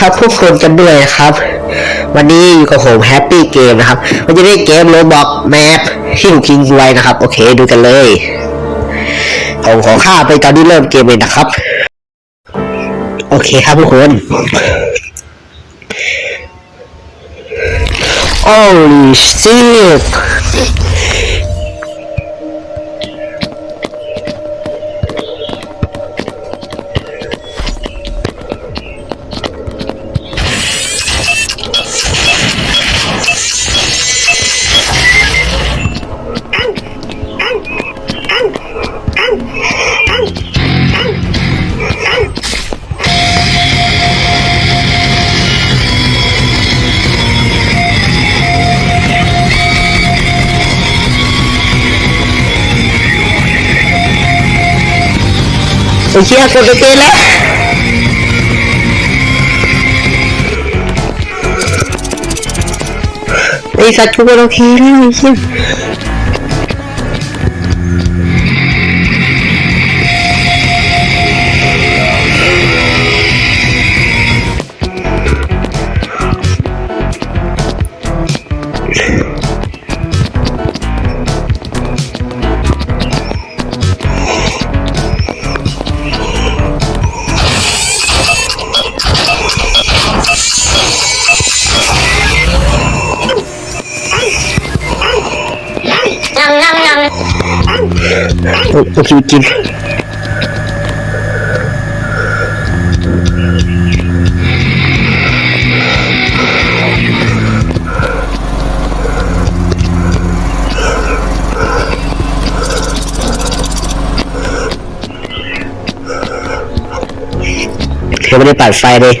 ครับผู้คนกันด้วยนะครับ วันนี้อยู่กับผมแฮปปี้เกมนะครับวันจะได้เกมโรบอกแมปที่ถูกทิ้งไว้นะครับ โอเคดูกันเลยผมขอข้าไปตอนที่เริ่มเกมเลยนะครับ โอเคครับทุกคน Holy shit โอเคกด ไปเต้นแล้ว กคนโอเคแล้วไอ้เหี้ยโอโอเคกินเขาไม่ได้ปัดไฟเลย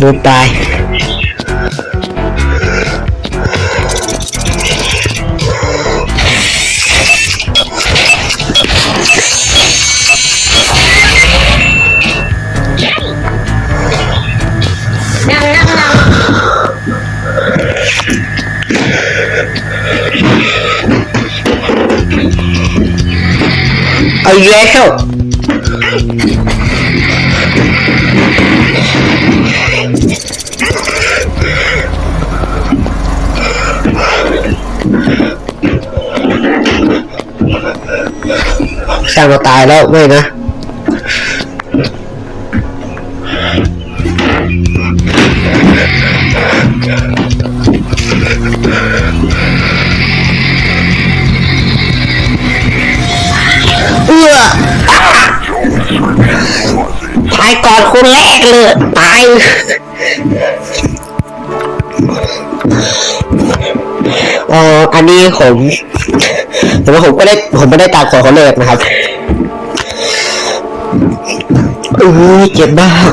โดนตายเอาอีกแล้ว ร้างเราตายแล้วไม่นะเอื้อตายก่อนคนแรกเลย ตาย อ๋อ อันนี้ผมแต่ว่าผมก็ได้ ผมไม่ได้ตามก่อนคนแรกนะครับ เออเจ็บมาก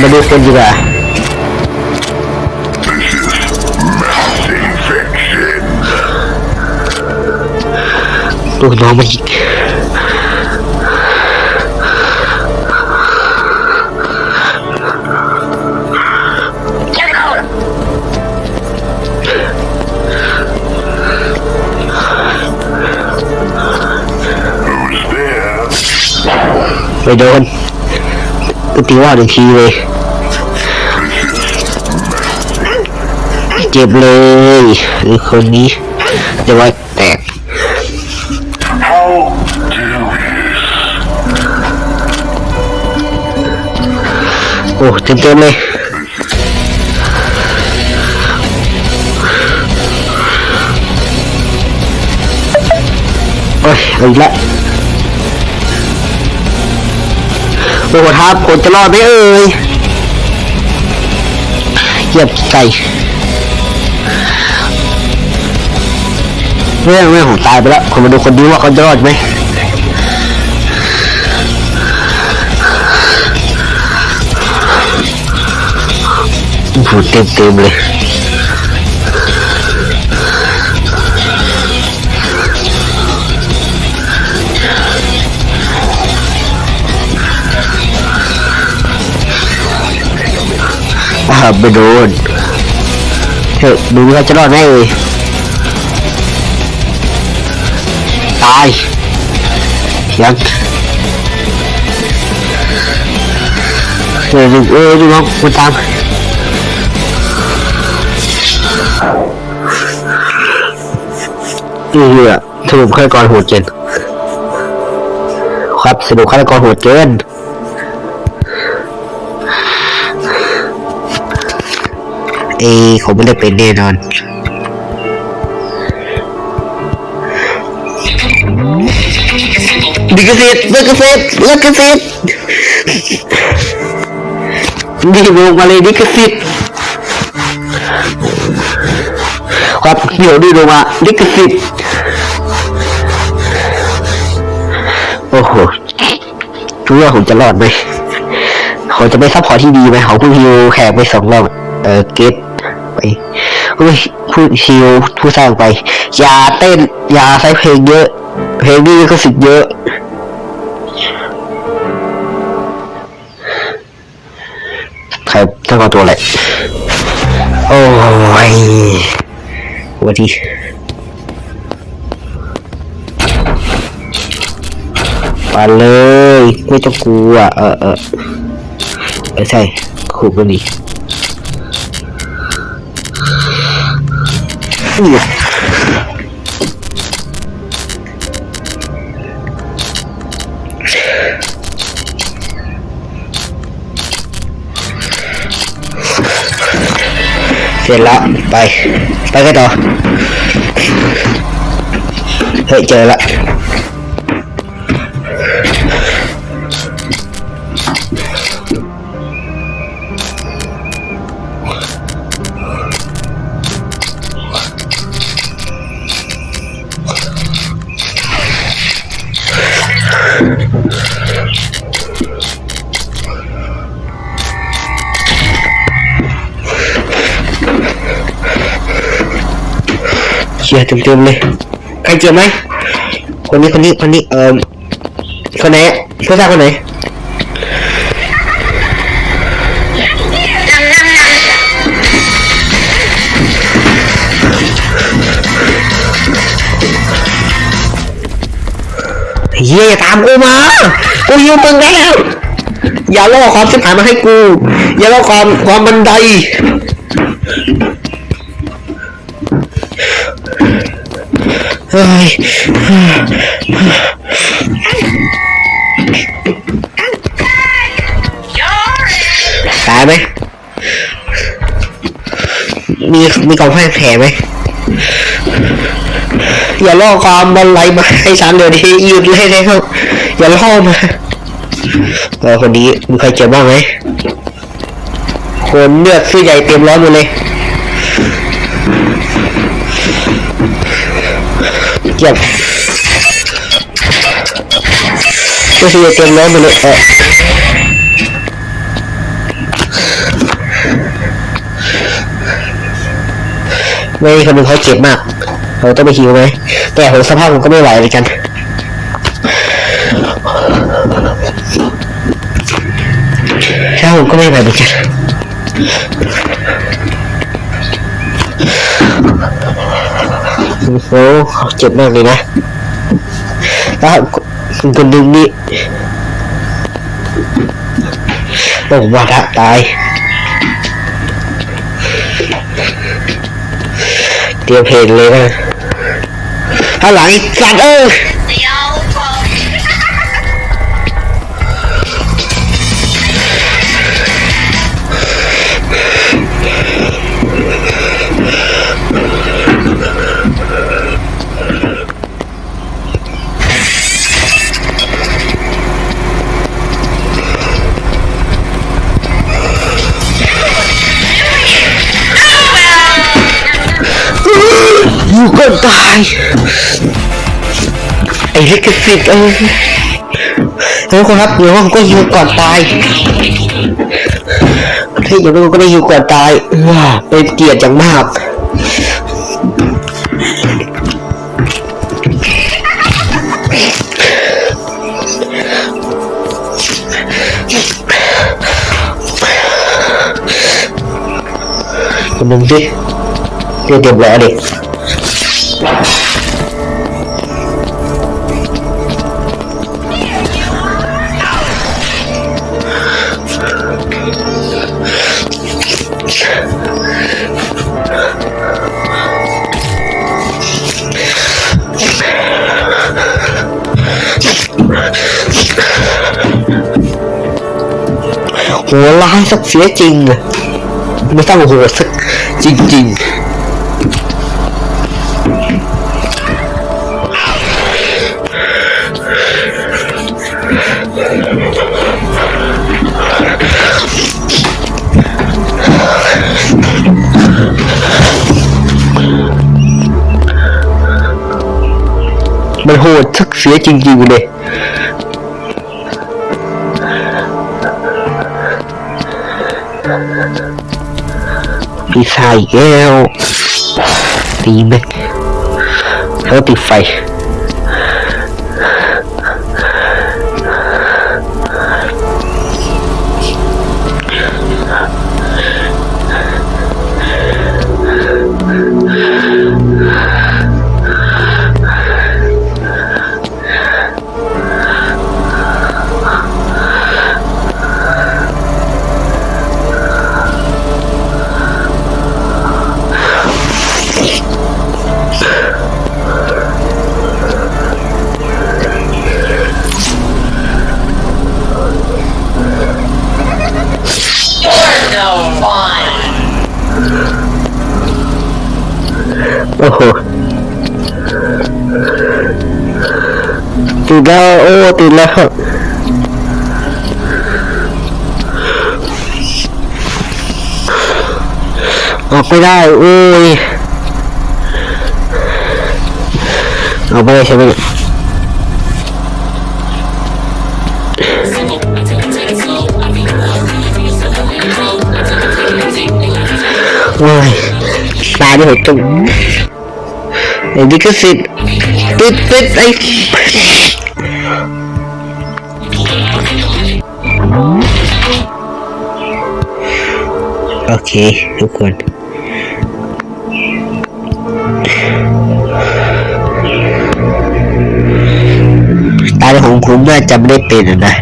มาดูคนดีกว่าดูน้องมัน โดนกูตีว่าหนึ่งทีเลยเจ็บเลยหรือคนนี้จะว่าแตกโอ้เต็มเต็มๆเลยโอ้ยเออีกแล้ว โอ้โหครับผมจะรอดไหมเอ่ยเหยียบไก่เรื่องเรื่องของตายไปแล้วคนมาดูคนนี้ว่าเขาจะรอดไหมโอ้โหเต็มเต็มๆเลย อ่าไปโดนเฮ้ยดูว่าจะรอดไหมเอ่ยตายยังเออดูเออดูน้องมันตามนี่เหี้ยสรุปฆาตกรโหดเกินครับสรุปฆาตกรโหดเกิน อเขาไม่ได้เป็นแน่นอนดิกสิทธิ์ลิกสิทธิ์ลิกสิทธิ์นี่ลงมาเลยดิกสิทธิ์ครับเดี๋ยวดีลงมาดิกสิทธิ์โอ้โหดูว่าผมจะรอดไหมเขาจะไปซัพพอร์ตที่ดีไหมเขาเพิ่งฮิวแขกไปสองรอบเออเกต ไปเฮ้ยผู้ฮิวผู้สร้างไป อย่าเต้น อย่าใช้เพลงเยอะ เพลงนี้ก็สิทธิ์เยอะใครต้องเอาตัวอะไรโอ้ยวัดีมาเลย ไม่ต้องกลัวเออเออเออใช่ขู่ก็ดี นี่เสร็จแล้วไป ชียร์เต็มๆเลย ใครเจอไหม คนนี้คนนี้คนนี้เอ่อคนไหนเพื่อนสร้างคนไหนเฮียอย่าตามกูมา กูยืมมึงแล้ว อย่าล่อความชิบหายมาให้กู อย่าล่อความความบันได เฮ้ยตายไหมมีมีกล่องแผลไหมอย่าล่อความบันไลมาให้ฉันเดี๋ยวนี้หยุดเลยนะครับอย่าล่อมาเออคนนี้มีใครเจ็บบ้างไหมคนเลือดซื้อใหญ่เต็มร้อนหมดเลย เจ็บก็ซื้อใหญ่เต็มร้อนหมดเลยเออไม่คนหนึงเขาเจ็บมากเราต้องไปฮิวไหมแต่ผมสภาพผมก็ไม่ไหวเหมือนกันใช่ผมก็ไม่ไหวเหมือนกัน โอ้โหเจ็บมากเลยนะแล้วคุณคนหนึ่งนี่โอ้วาทะตายเตรียมเพลงเลยนะถ้าหลังสัตว์เออ ตาย ไอ้ลิขสิทธิ์เอ้ยทุกคนครับเดี๋ยวผมก็ฮิวก่อนตายเฮ้ยเดี๋ยวผมก็ได้ฮิวก่อนตายเออเป็นเกียรติอย่างมากคุณลุงสิเรียกเรียบร้อยดิโหร้ายสักเสียจริงอะไม่ต้องโหดสักจริง ๆ มันโหดสักเสียจริงๆเลย ปีศาจแก้วตีไหม่งแล้วติดไฟ ติดแล้วออกไม่ได้โอ้ยออกไม่ได้ใช่ไหมเนี่ยโอ้ยตายด้วยหัวจุ่มไอ้ดิกสิทธิ์ติดติดไอ้ เค ทุกคน ตาของคุณน่าจะไม่ได้เป็นอะนะ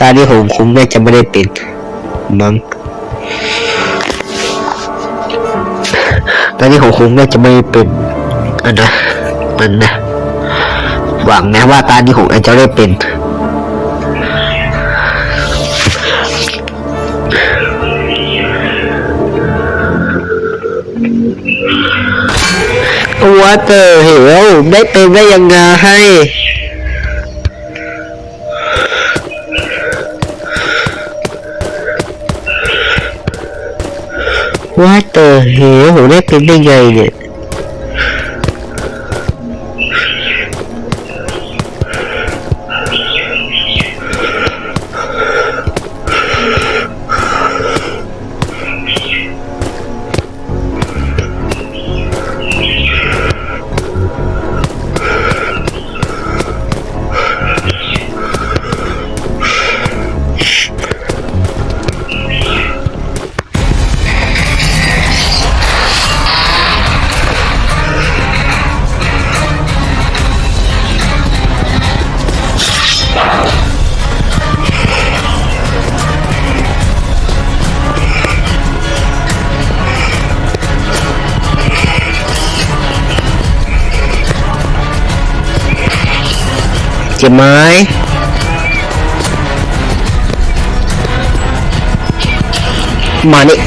ตาที่ของคุณน่าจะไม่ได้เป็นมั้งตาที่ของคุณน่าจะไม่ได้เป็นอันนะมันนะหวังนะว่าตาที่ของอาจจะได้เป็น ว่าเตอร์เหวได้เป็นได้ยังไงว่าเตอร์เหวได้เป็นได้ไงเนี่ย จ็บไหมมานี่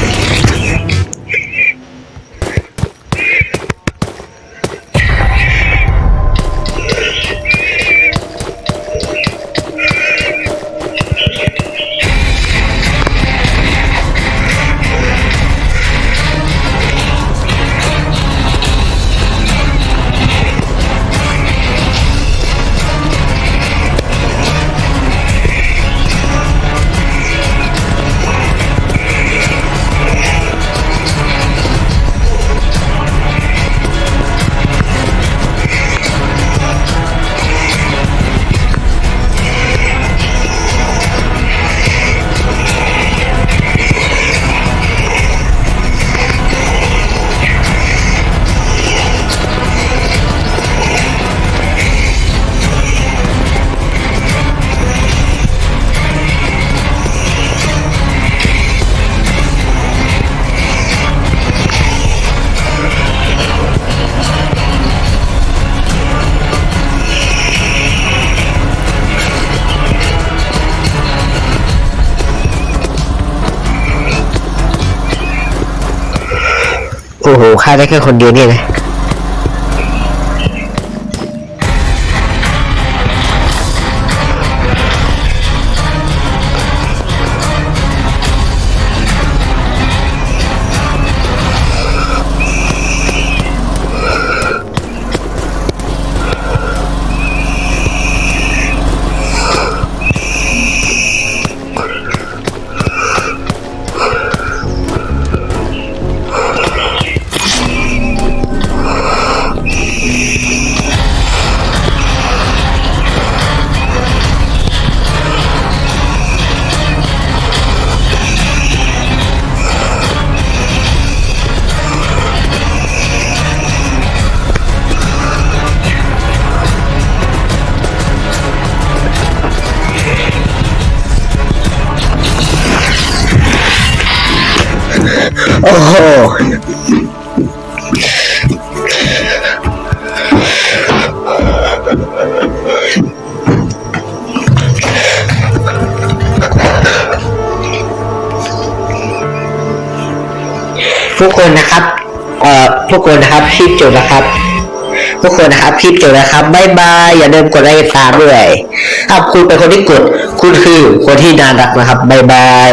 โหฆ่าได้แค่คนเดียวเนี่ยนะ โอ้โหทุกคนนะครับ เอ่อทุกคนนะครับคลิปจบนะครับ ทุกคนนะครับคลิปจบนะครับบายบาย อย่าลืมกดไลค์ตามด้วยถ้าคุณเป็นคนที่กด คุณคือคนที่น่ารักนะครับบายบาย